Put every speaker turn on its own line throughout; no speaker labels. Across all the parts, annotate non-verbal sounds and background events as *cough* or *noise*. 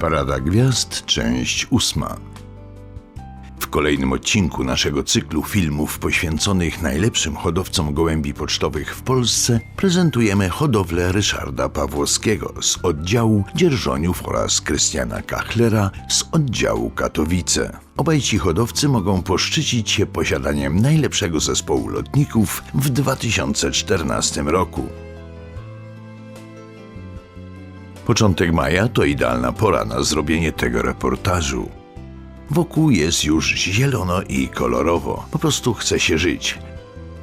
Parada Gwiazd, część ósma. W kolejnym odcinku naszego cyklu filmów poświęconych najlepszym hodowcom gołębi pocztowych w Polsce prezentujemy hodowlę Ryszarda Pawłowskiego z oddziału Dzierżoniów oraz Krystiana Kachlera z oddziału Katowice. Obaj ci hodowcy mogą poszczycić się posiadaniem najlepszego zespołu lotników w 2014 roku. Początek maja to idealna pora na zrobienie tego reportażu. Wokół jest już zielono i kolorowo, po prostu chce się żyć.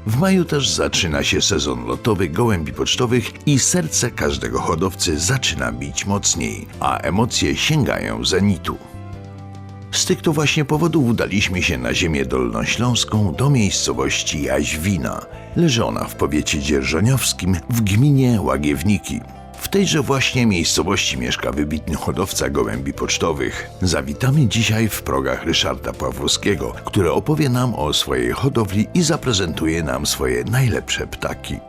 W maju też zaczyna się sezon lotowy gołębi pocztowych i serce każdego hodowcy zaczyna bić mocniej, a emocje sięgają zenitu. Z tych to właśnie powodów udaliśmy się na ziemię dolnośląską do miejscowości Jaźwina. Leży ona w powiecie dzierżoniowskim w gminie Łagiewniki. W tejże właśnie miejscowości mieszka wybitny hodowca gołębi pocztowych. Zawitamy dzisiaj w progach Ryszarda Pawłowskiego, który opowie nam o swojej hodowli i zaprezentuje nam swoje najlepsze ptaki.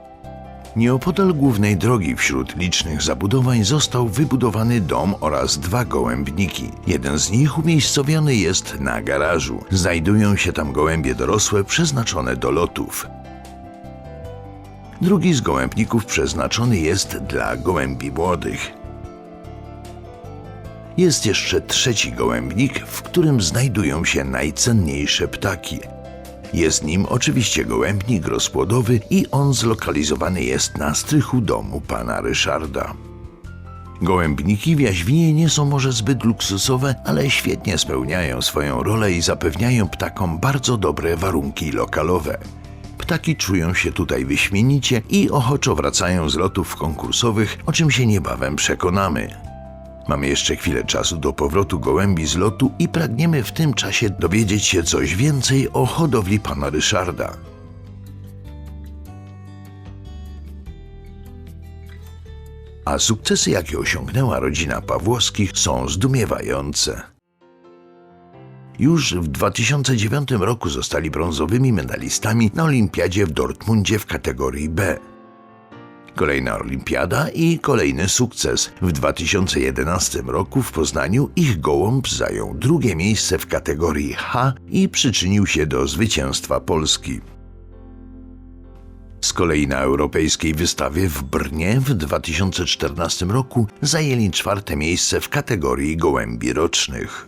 Nieopodal głównej drogi wśród licznych zabudowań został wybudowany dom oraz dwa gołębniki. Jeden z nich umiejscowiony jest na garażu. Znajdują się tam gołębie dorosłe przeznaczone do lotów. Drugi z gołębników przeznaczony jest dla gołębi młodych. Jest jeszcze trzeci gołębnik, w którym znajdują się najcenniejsze ptaki. Jest nim oczywiście gołębnik rozpłodowy i on zlokalizowany jest na strychu domu pana Ryszarda. Gołębniki w Jaźwinie nie są może zbyt luksusowe, ale świetnie spełniają swoją rolę i zapewniają ptakom bardzo dobre warunki lokalowe. Ptaki czują się tutaj wyśmienicie i ochoczo wracają z lotów konkursowych, o czym się niebawem przekonamy. Mamy jeszcze chwilę czasu do powrotu gołębi z lotu i pragniemy w tym czasie dowiedzieć się coś więcej o hodowli pana Ryszarda. A sukcesy, jakie osiągnęła rodzina Pawłowskich, są zdumiewające. Już w 2009 roku zostali brązowymi medalistami na Olimpiadzie w Dortmundzie w kategorii B. Kolejna olimpiada i kolejny sukces. W 2011 roku w Poznaniu ich gołąb zajął drugie miejsce w kategorii H i przyczynił się do zwycięstwa Polski. Z kolei na europejskiej wystawie w Brnie w 2014 roku zajęli czwarte miejsce w kategorii gołębi rocznych.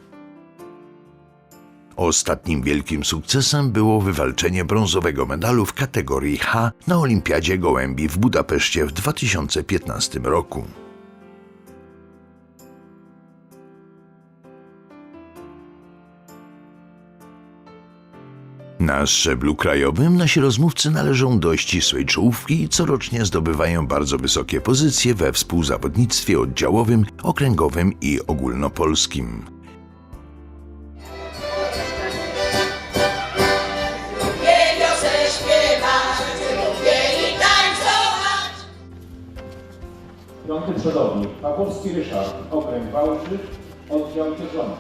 Ostatnim wielkim sukcesem było wywalczenie brązowego medalu w kategorii H na Olimpiadzie Gołębi w Budapeszcie w 2015 roku. Na szczeblu krajowym nasi rozmówcy należą do ścisłej czołówki i corocznie zdobywają bardzo wysokie pozycje we współzawodnictwie oddziałowym, okręgowym i ogólnopolskim.
Piąty przodownik. Pawłowski Ryszard. Okręg Wałbrzych. Oddział Dzierżony.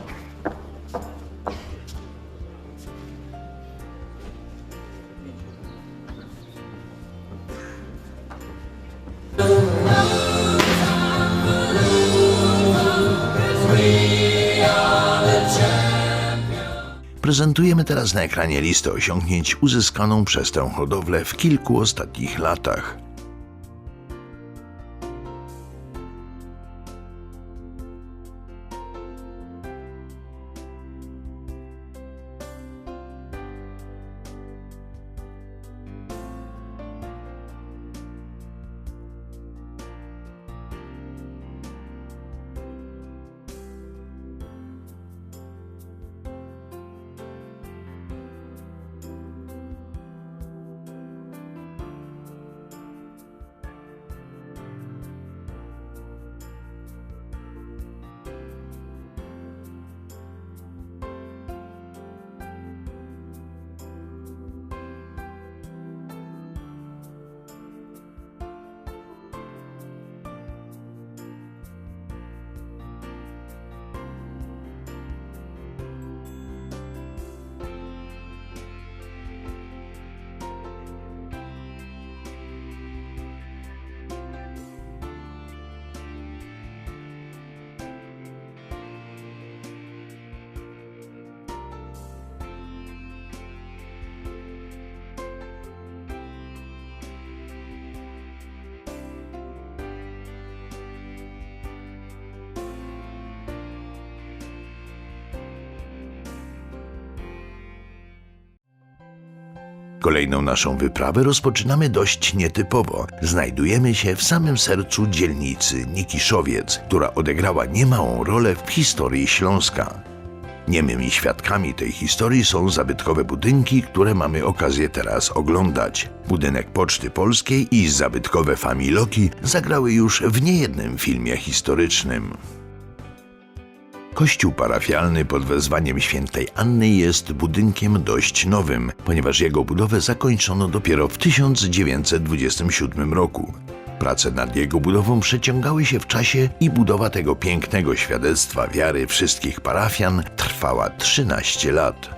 Prezentujemy teraz na ekranie listę osiągnięć uzyskaną przez tę hodowlę w kilku ostatnich latach. Kolejną naszą wyprawę rozpoczynamy dość nietypowo. Znajdujemy się w samym sercu dzielnicy Nikiszowiec, która odegrała niemałą rolę w historii Śląska. Niemymi świadkami tej historii są zabytkowe budynki, które mamy okazję teraz oglądać. Budynek Poczty Polskiej i zabytkowe familoki zagrały już w niejednym filmie historycznym. Kościół parafialny pod wezwaniem świętej Anny jest budynkiem dość nowym, ponieważ jego budowę zakończono dopiero w 1927 roku. Prace nad jego budową przeciągały się w czasie i budowa tego pięknego świadectwa wiary wszystkich parafian trwała 13 lat.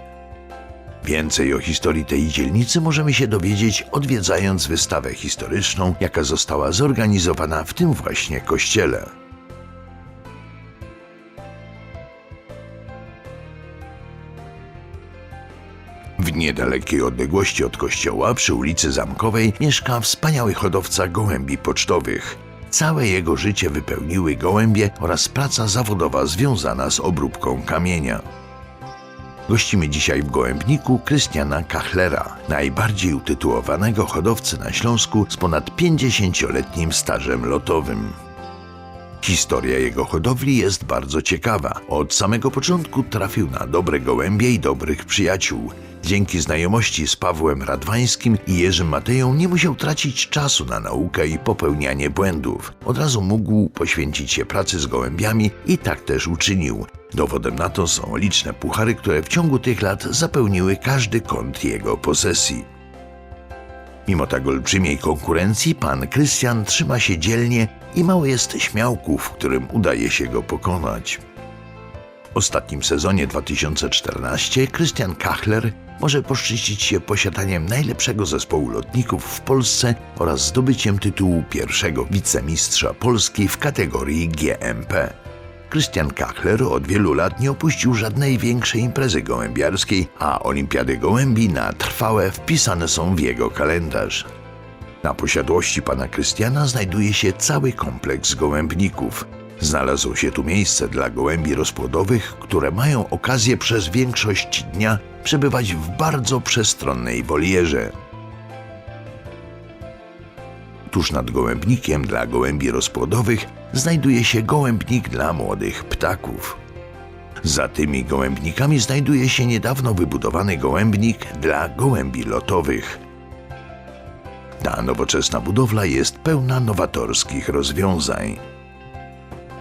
Więcej o historii tej dzielnicy możemy się dowiedzieć odwiedzając wystawę historyczną, jaka została zorganizowana w tym właśnie kościele. Niedalekiej odległości od kościoła przy ulicy Zamkowej mieszka wspaniały hodowca gołębi pocztowych. Całe jego życie wypełniły gołębie oraz praca zawodowa związana z obróbką kamienia. Gościmy dzisiaj w Gołębniku Krystiana Kachlera, najbardziej utytułowanego hodowcy na Śląsku z ponad 50-letnim stażem lotowym. Historia jego hodowli jest bardzo ciekawa. Od samego początku trafił na dobre gołębie i dobrych przyjaciół. Dzięki znajomości z Pawłem Radwańskim i Jerzym Mateją nie musiał tracić czasu na naukę i popełnianie błędów. Od razu mógł poświęcić się pracy z gołębiami i tak też uczynił. Dowodem na to są liczne puchary, które w ciągu tych lat zapełniły każdy kąt jego posesji. Mimo tak olbrzymiej konkurencji, pan Krystian trzyma się dzielnie i mało jest śmiałków, którym udaje się go pokonać. W ostatnim sezonie 2014 Krystian Kachler może poszczycić się posiadaniem najlepszego zespołu lotników w Polsce oraz zdobyciem tytułu pierwszego wicemistrza Polski w kategorii GMP. Krystian Kachler od wielu lat nie opuścił żadnej większej imprezy gołębiarskiej, a olimpiady gołębi na trwałe wpisane są w jego kalendarz. Na posiadłości pana Krystiana znajduje się cały kompleks gołębników. Znalazło się tu miejsce dla gołębi rozpłodowych, które mają okazję przez większość dnia przebywać w bardzo przestronnej wolierze. Tuż nad gołębnikiem dla gołębi rozpłodowych znajduje się gołębnik dla młodych ptaków. Za tymi gołębnikami znajduje się niedawno wybudowany gołębnik dla gołębi lotowych. Ta nowoczesna budowla jest pełna nowatorskich rozwiązań.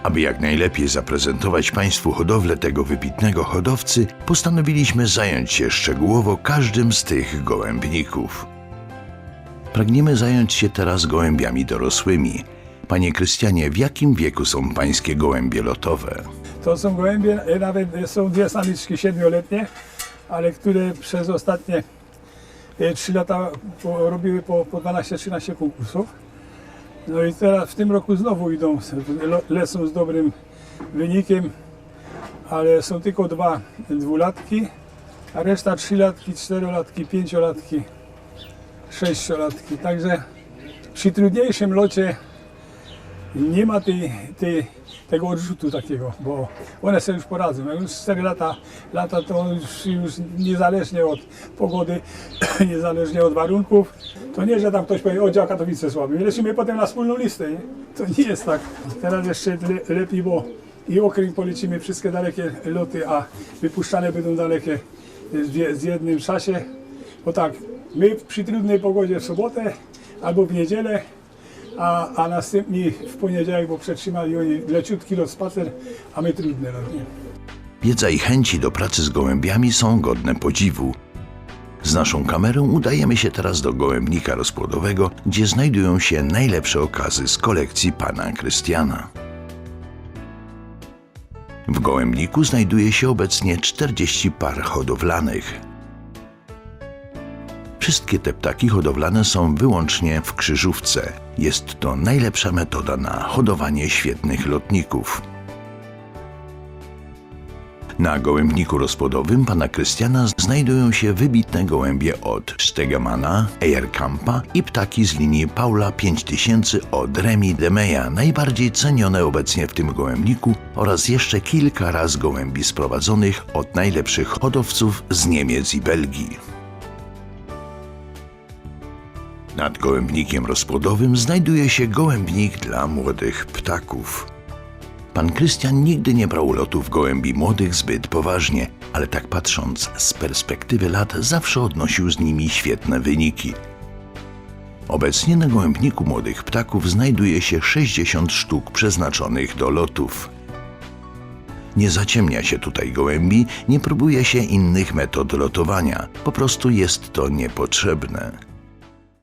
Aby jak najlepiej zaprezentować Państwu hodowlę tego wybitnego hodowcy, postanowiliśmy zająć się szczegółowo każdym z tych gołębników. Pragniemy zająć się teraz gołębiami dorosłymi. Panie Krystianie, w jakim wieku są pańskie gołębie lotowe?
To są gołębie, e, nawet są dwie samiczki siedmioletnie, ale które przez ostatnie 3 lata po, robiły po, po 12-13 konkursów. No i teraz w tym roku znowu idą, lecą z dobrym wynikiem, ale są tylko dwa dwulatki, a reszta trzylatki, czterolatki, pięciolatki, sześciolatki. Także przy trudniejszym locie nie ma tej, tej, tego odrzutu takiego, bo one sobie już poradzą. Jak już 4 lata, lata to już, już niezależnie od pogody, *coughs* niezależnie od warunków, to nie, że tam ktoś powie, o dział Katowice słaby. Lecimy potem na wspólną listę. Nie? To nie jest tak. Teraz jeszcze le, lepiej, bo i okręg polecimy wszystkie dalekie loty, a wypuszczane będą dalekie z, z jednym czasie. Bo tak, my przy trudnej pogodzie w sobotę albo w niedzielę a, a następni w poniedziałek, bo przetrzymali oni leciutki lot spacer, a my trudny lot. Nie?
Wiedza i chęci do pracy z gołębiami są godne podziwu. Z naszą kamerą udajemy się teraz do gołębnika rozpłodowego, gdzie znajdują się najlepsze okazy z kolekcji pana Krystiana. W gołębniku znajduje się obecnie 40 par hodowlanych. Wszystkie te ptaki hodowlane są wyłącznie w krzyżówce. Jest to najlepsza metoda na hodowanie świetnych lotników. Na gołębniku rozpłodowym pana Krystiana znajdują się wybitne gołębie od Stegemana, Eyerkampa i ptaki z linii Paula 5000 od Remi de Meja, najbardziej cenione obecnie w tym gołębniku oraz jeszcze kilka raz gołębi sprowadzonych od najlepszych hodowców z Niemiec i Belgii. Nad gołębnikiem rozpłodowym znajduje się gołębnik dla młodych ptaków. Pan Krystian nigdy nie brał lotów gołębi młodych zbyt poważnie, ale tak patrząc z perspektywy lat zawsze odnosił z nimi świetne wyniki. Obecnie na gołębniku młodych ptaków znajduje się 60 sztuk przeznaczonych do lotów. Nie zaciemnia się tutaj gołębi, nie próbuje się innych metod lotowania, po prostu jest to niepotrzebne.